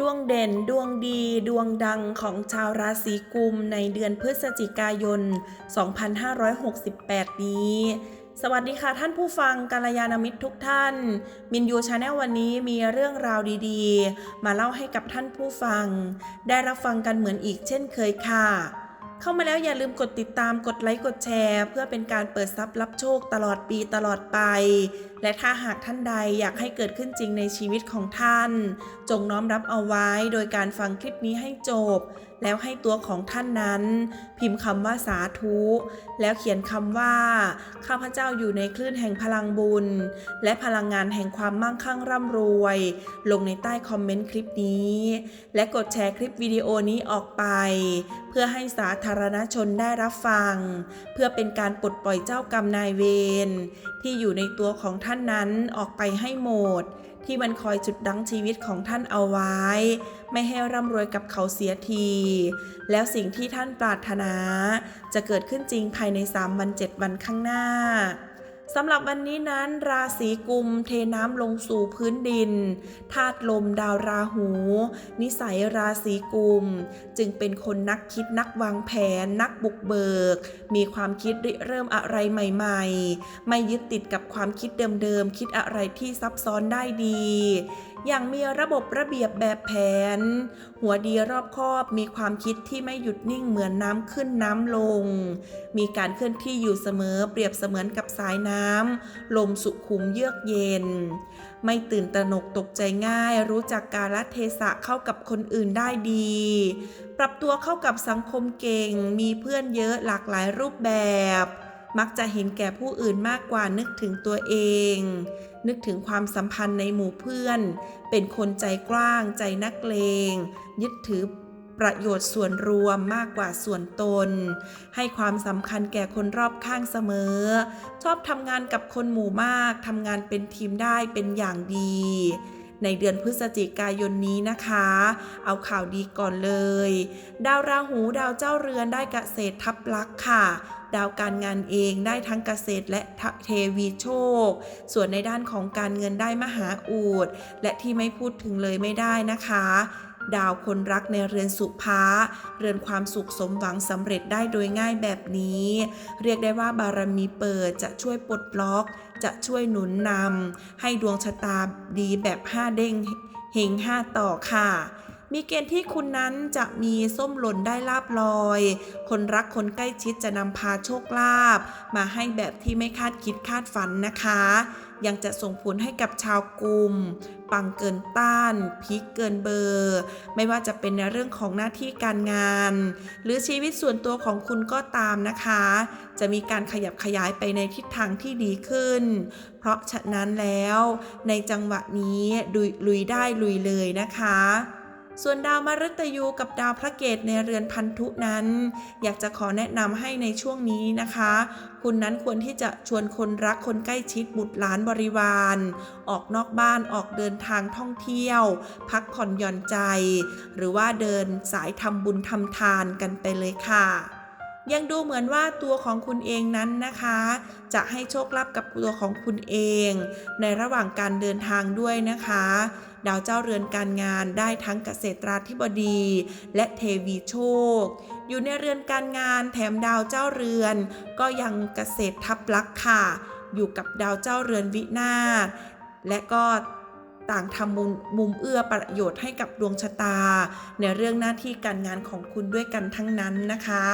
ดวงเด่นดวงดีดวงดังของชาวราศีกุมในเดือนพฤศจิกายน 2568 นี้ สวัสดีค่ะท่านผู้ฟังกัลยาณมิตรทุกท่าน มินยูชาแนลวันนี้มีเรื่องราวดีๆ มาเล่าให้กับท่านผู้ฟัง ได้รับฟังกันเหมือนอีกเช่นเคยค่ะ เข้ามาแล้วอย่าลืมกดติดตามกดไลค์กดแชร์ เพื่อเป็นการเปิดทรัพย์รับโชคตลอดปีตลอดไปและถ้าหากท่านใดอยากให้เกิดขึ้นจริงในชีวิตของท่าน จงน้อมรับเอาไว้โดยการฟังคลิปนี้ให้จบ แล้วให้ตัวของท่านนั้น พิมพ์คำว่าสาธุ แล้วเขียนคำว่า ข้าพเจ้าอยู่ในคลื่นแห่งพลังบุญ และพลังงานแห่งความมั่งคั่งร่ำรวย ลงในใต้คอมเมนต์คลิปนี้ และกดแชร์คลิปวิดีโอนี้ออกไป เพื่อให้สาธารณชนได้รับฟัง เพื่อเป็นการปลดปล่อยเจ้ากรรมนายเวรที่อยู่ในตัวของท่านนั้นออกไปให้หมด ที่มันคอยจุดดังชีวิตของท่านเอาไว้ ไม่ให้ร่ำรวยกับเขาเสียที แล้วสิ่งที่ท่านปรารถนา จะเกิดขึ้นจริงภายใน3วัน7วันข้างหน้า สำหรับวันนี้นั้นราศีกุมเทน้ำลงสู่พื้นดินธาตุลมดาวราหู นิสัยราศีกุม จึงเป็นคนนักคิดนักวางแผน นักบุกเบิก มีความคิดริเริ่มอะไรใหม่ ๆ ไม่ยึดติดกับความคิดเดิมๆ คิดอะไรที่ซับซ้อนได้ดี อย่างมีระบบระเบียบแบบแผน หัวดีรอบคอบมีความคิดที่ไม่หยุดนิ่งเหมือนน้ำขึ้นน้ำลง มีการเคลื่อนที่อยู่เสมอเปรียบเสมือนกับสายน้ำลมสุขุมเยือกเย็น ไม่ตื่นตระหนกตกใจง่าย รู้จักกาลเทศะเข้ากับคนอื่นได้ดี ปรับตัวเข้ากับสังคมเก่ง มีเพื่อนเยอะหลากหลายรูปแบบ มักจะเห็นแก่ผู้อื่นมากกว่านึกถึงตัวเอง นึกถึงความสัมพันธ์ในหมู่เพื่อน เป็นคนใจกว้างใจนักเลง ยึดถือประโยชน์ส่วนรวมมากกว่าส่วนตน ให้ความสำคัญแก่คนรอบข้างเสมอ ชอบทำงานกับคนหมู่มากทำงานเป็นทีมได้เป็นอย่างดี ในเดือนพฤศจิกายนนี้นะคะ เอาข่าวดีก่อนเลย ดาวราหูดาวเจ้าเรือนได้เกษตรทับลักษ์ค่ะ ดาวการงานเองได้ทั้งเกษตรและเทวีโชค ส่วนในด้านของการเงินได้มหาอูดและที่ไม่พูดถึงเลยไม่ได้นะคะ ดาวคนรักในเรือนสุภาเรือนความสุขสมหวังสำเร็จได้โดยง่ายแบบนี้ เรียกได้ว่าบารมีเปิดจะช่วยปลดล็อก จะช่วยหนุนนำให้ดวงชะตาดีแบบห้าเด้งเฮงห้าต่อค่ะ มีเกณฑ์ที่คุณนั้นจะมีส้มหล่นได้ลาบลอย คนรักคนใกล้ชิดจะนำพาโชคลาภมาให้แบบที่ไม่คาดคิดคาดฝันนะคะ ยังจะส่งผลให้กับชาวกลุ่ม ปังเกินต้านพีคเกินเบอร์ ไม่ว่าจะเป็นในเรื่องของหน้าที่การงาน หรือชีวิตส่วนตัวของคุณก็ตามนะคะ จะมีการขยับขยายไปในทิศทางที่ดีขึ้น เพราะฉะนั้นแล้ว ในจังหวะนี้ลุยลุยได้ลุยเลยนะคะ ส่วนดาวมฤตยูกับดาวพระเกตในเรือนพันธุนั้น อยากจะขอแนะนำให้ในช่วงนี้นะคะ คุณนั้นควรที่จะชวนคนรักคนใกล้ชิดบุตรหลานบริวาร ออกนอกบ้านออกเดินทางท่องเที่ยว พักผ่อนหย่อนใจ หรือว่าเดินสายทำบุญทำทานกันไปเลยค่ะยังดูเหมือนว่าตัวของคุณเองนั้นนะคะ จะให้โชคลาภกับตัวของคุณเอง ในระหว่างการเดินทางด้วยนะคะ ดาวเจ้าเรือนการงานได้ทั้งเกษตราธิบดี และเทวีโชค อยู่ในเรือนการงานแถมดาวเจ้าเรือน ก็ยังเกษตรทับลักษ์ค่ะ อยู่กับดาวเจ้าเรือนวินาศและก็ต่างทำมุมมุมเอื้อประโยชน์ให้กับดวงชะตา ในเรื่องหน้าที่การงานของคุณด้วยกันทั้งนั้นนะคะ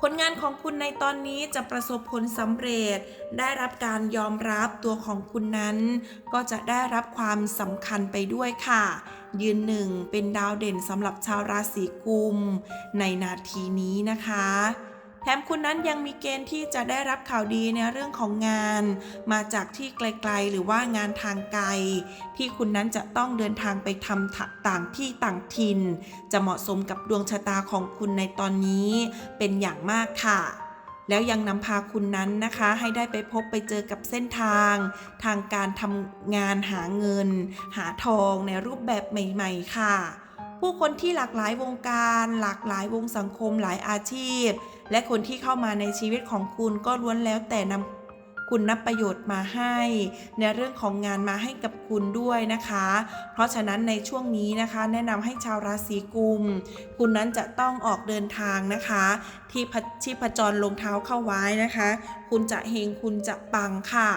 ผลงานของคุณในตอนนี้จะประสบผลสำเร็จ ได้รับการยอมรับตัวของคุณนั้น ก็จะได้รับความสำคัญไปด้วยค่ะ ยืนหนึ่งเป็นดาวเด่นสำหรับชาวราศีกุม ในนาทีนี้นะคะ มคุณนั้นยังมีเกณฑ์ที่จะได้รับข่าวดีในเรื่องของงาน มาจากที่ไกลๆ หรือว่างานทางไกล ที่คุณนั้นจะต้องเดินทางไปทำต่างที่ต่างถิ่น จะเหมาะสมกับดวงชะตาของคุณในตอนนี้เป็นอย่างมากค่ะแล้วยังนำพาคุณนั้นนะคะ ให้ได้ไปพบไปเจอกับเส้นทาง ทางการทำงานหาเงิน หาทองในรูปแบบใหม่ ๆ ค่ะ ผู้คนที่หลากหลายวงการ หลากหลายวงสังคมหลายอาชีพ และคนที่เข้ามาในชีวิตของคุณก็ล้วนแล้วแต่นำคุณนับประโยชน์มาให้ ในเรื่องของงานมาให้กับคุณด้วยนะคะ เพราะฉะนั้นในช่วงนี้นะคะ แนะนำให้ชาวราศีกุม คุณนั้นจะต้องออกเดินทางนะคะ ที่ชีพจรลงเท้าเข้าไว้นะคะ คุณจะเฮงคุณจะปังค่ะ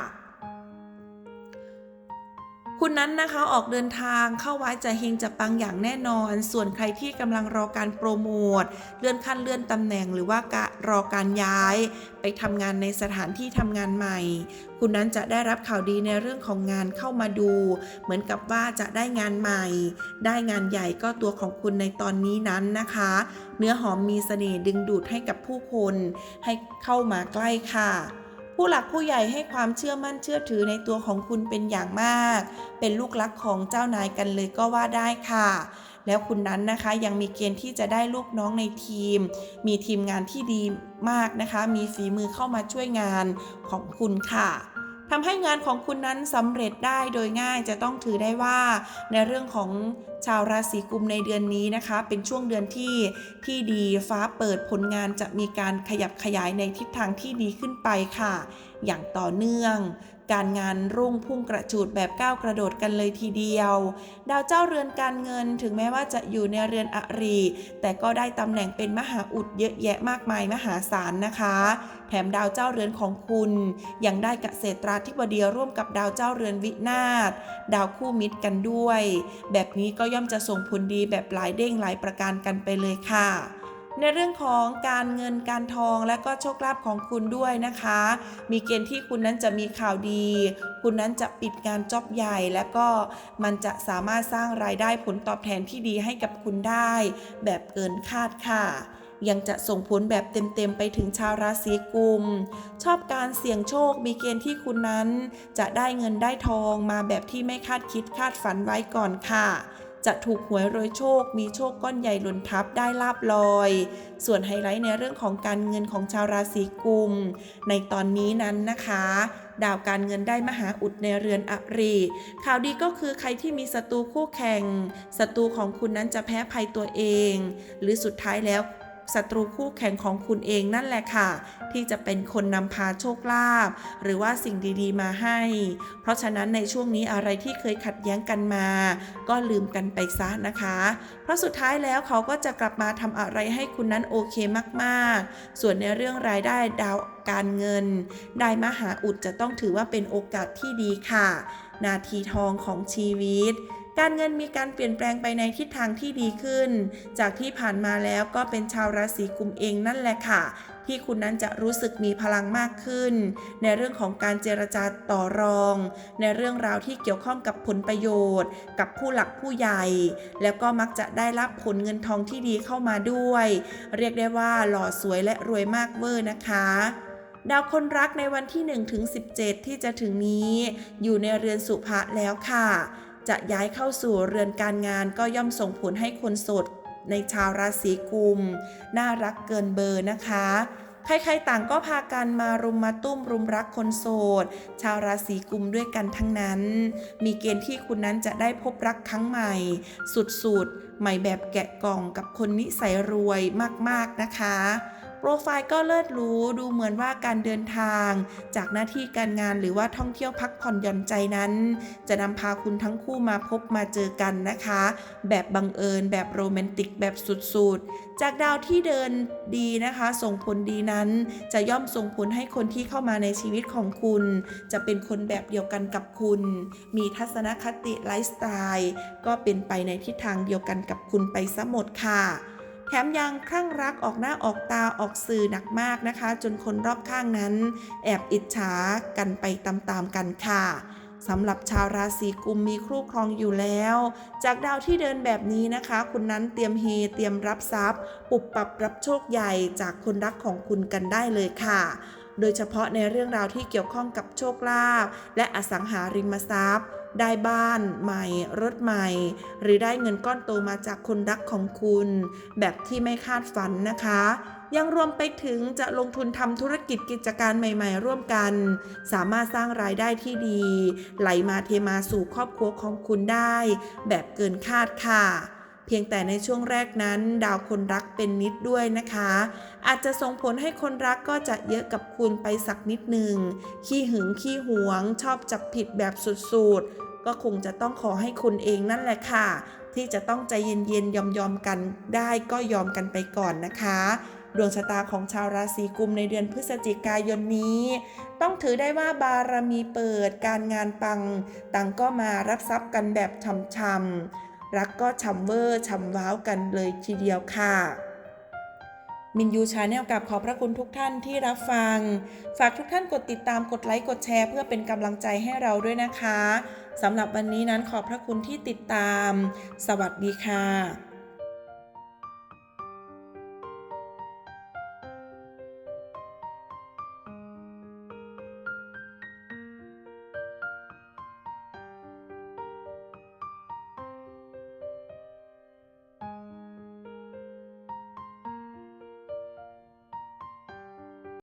คุณนั้นนะคะออกเดินทางเข้าไว้จะเฮงจะปังอย่างแน่นอน ส่วนใครที่กำลังรอการโปรโมทเลื่อนขั้นเลื่อนตำแหน่งหรือว่ากะรอการย้าย ไปทำงานในสถานที่ทำงานใหม่ คุณนั้นจะได้รับข่าวดีในเรื่องของงานเข้ามาดู เหมือนกับว่าจะได้งานใหม่ ได้งานใหญ่ก็ตัวของคุณในตอนนี้นั้นนะคะ เนื้อหอมมีเสน่ห์ดึงดูดให้กับผู้คน ให้เข้ามาใกล้ค่ะ ผู้หลักผู้ใหญ่ให้ความเชื่อมั่นเชื่อถือในตัวของคุณเป็นอย่างมาก เป็นลูกรักของเจ้านายกันเลยก็ว่าได้ค่ะ แล้วคุณนั้นนะคะยังมีเกณฑ์ที่จะได้ลูกน้องในทีม มีทีมงานที่ดีมากนะคะ มีฝีมือเข้ามาช่วยงานของคุณค่ะ ทำให้งานของคุณนั้นสำเร็จได้โดยง่ายจะต้องถือได้ว่า ในเรื่องของชาวราศีกุมในเดือนนี้นะคะ เป็นช่วงเดือนที่ที่ดีฟ้าเปิดผลงานจะมีการขยับขยายในทิศทางที่ดีขึ้นไปค่ะ อย่างต่อเนื่อง การงานรุ่งพุ่งกระจูดแบบก้าวกระโดดกันเลยทีเดียว ดาวเจ้าเรือนการเงินถึงแม้ว่าจะอยู่ในเรือนอริแต่ก็ได้ตำแหน่งเป็นมหาอุดเยอะแยะมากมายมหาศาลนะคะ แถมดาวเจ้าเรือนของคุณ ยังได้เกษตราธิบดีร่วมกับดาวเจ้าเรือนวินาศดาวคู่มิตรกันด้วย แบบนี้ก็ย่อมจะส่งผลดีแบบหลายเด้งหลายประการกันไปเลยค่ะ ในเรื่องของการเงินการทองและก็โชคลาภของคุณด้วยนะคะ มีเกณฑ์ที่คุณนั้นจะมีข่าวดี คุณนั้นจะปิดงานจ็อบใหญ่ และก็มันจะสามารถสร้างรายได้ผลตอบแทนที่ดีให้กับคุณได้ แบบเกินคาดค่ะยังจะส่งผลแบบเต็มๆไปถึงชาวราศีกุม ชอบการเสี่ยงโชคมีเกณฑ์ที่คุณนั้น จะได้เงินได้ทองมาแบบที่ไม่คาดคิดคาดฝันไว้ก่อนค่ะ จะถูกหวยรวยโชค มีโชคก้อนใหญ่หล่นทับได้ลาบลอย ส่วนไฮไลท์ในเรื่องของการเงินของชาวราศีกุม ในตอนนี้นั้นนะคะ ดาวการเงินได้มหาอุดในเรือนอริ ข่าวดีก็คือใครที่มีศัตรูคู่แข่งศัตรูของคุณนั้นจะแพ้ภัยตัวเอง หรือสุดท้ายแล้ว ศัตรูคู่แข่งของคุณเองนั่นแหละค่ะ ที่จะเป็นคนนำพาโชคลาภหรือว่าสิ่งดีๆมาให้ เพราะฉะนั้นในช่วงนี้อะไรที่เคยขัดแย้งกันมา ก็ลืมกันไปซะนะคะ เพราะสุดท้ายแล้วเขาก็จะกลับมาทำอะไรให้คุณนั้นโอเคมากๆ ส่วนในเรื่องรายได้ดาวการเงิน ได้มหาอุดจะต้องถือว่าเป็นโอกาสที่ดีค่ะ นาทีทองของชีวิต การเงินมีการเปลี่ยนแปลงไปในทิศทางที่ดีขึ้น จากที่ผ่านมาแล้วก็เป็นชาวราศีกุมเองนั่นแหละค่ะ ที่คุณนั้นจะรู้สึกมีพลังมากขึ้น ในเรื่องของการเจรจาต่อรอง ในเรื่องราวที่เกี่ยวข้องกับผลประโยชน์ กับผู้หลักผู้ใหญ่ แล้วก็มักจะได้รับผลเงินทองที่ดีเข้ามาด้วย เรียกได้ว่าหล่อสวยและรวยมากเวอร์นะคะดาวคนรักในวันที่1ถึง17 ที่จะถึงนี้ อยู่ในเรือนสุภะแล้วค่ะ จะย้ายเข้าสู่เรือนการงานก็ย่อมส่งผลให้คนโสดในชาวราศีกุม น่ารักเกินเบอร์นะคะ ใครๆต่างก็พากันมารุมมาตุ้มรุมรักคนโสด ชาวราศีกุมด้วยกันทั้งนั้น มีเกณฑ์ที่คุณนั้นจะได้พบรักครั้งใหม่ สุดๆ ใหม่แบบแกะกล่องกับคนนิสัยรวยมากๆนะคะ โปรไฟล์ก็เลิศหรูดูเหมือนว่าการเดินทาง จากหน้าที่การงานหรือว่าท่องเที่ยวพักผ่อนหย่อนใจนั้น จะนำพาคุณทั้งคู่มาพบมาเจอกันนะคะ แบบบังเอิญ แบบโรแมนติกแบบสุดๆ จากดาวที่เดินดีนะคะ ส่งผลดีนั้น จะย่อมส่งผลให้คนที่เข้ามาในชีวิตของคุณ จะเป็นคนแบบเดียวกันกับคุณ มีทัศนคติไลฟ์สไตล์ก็เป็นไปในทิศทางเดียวกันกับคุณไปซะหมดค่ะ แถมยังคลั่งรักออกหน้าออกตาออกสื่อหนักมากนะคะ จนคนรอบข้างนั้น แอบอิจฉากันไปตามๆกันค่ะสำหรับชาวราศีกุมมีคู่ครองอยู่แล้ว จากดาวที่เดินแบบนี้นะคะ คุณนั้นเตรียมเฮเตรียมรับทรัพย์ ปุบปรับรับโชคใหญ่จากคนรักของคุณกันได้เลยค่ะ โดยเฉพาะในเรื่องราวที่เกี่ยวข้องกับโชคลาภและอสังหาริมทรัพย์ ได้บ้านใหม่รถใหม่ หรือได้เงินก้อนโตมาจากคนรักของคุณ แบบที่ไม่คาดฝันนะคะ ยังรวมไปถึงจะลงทุนทำธุรกิจกิจการใหม่ ๆ ร่วมกัน สามารถสร้างรายได้ที่ดี ไหลมาเทมาสู่ครอบครัวของคุณได้ แบบเกินคาดค่ะ พียงแต่ในช่วงแรกนั้น ดาวคนรักเป็นนิดด้วยนะคะ อาจจะส่งผลให้คนรักก็จะเยอะกับคุณไปสักนิดหนึ่งขี้หึงขี้หวง ชอบจับผิดแบบสุดๆ ก็คงจะต้องขอให้คุณเองนั่นแหละค่ะ ที่จะต้องใจเย็นๆ ยอมๆ กันได้ก็ยอมกันไปก่อนนะคะดวงชะตาของชาวราศีกุมในเดือนพฤศจิกายนนี้ ต้องถือได้ว่าบารมีเปิดการงานปังต่างก็มารับทรัพย์กันแบบช่ำๆ รักก็ช่ำเวอร์ช่ำว้าวกันเลยทีเดียวค่ะมินยูชาแนลกับขอบพระคุณทุกท่านที่รับฟัง ฝากทุกท่านกดติดตามกดไลค์กดแชร์ เพื่อเป็นกำลังใจให้เราด้วยนะคะสำหรับวันนี้นั้นขอบพระคุณที่ติดตาม สวัสดีค่ะ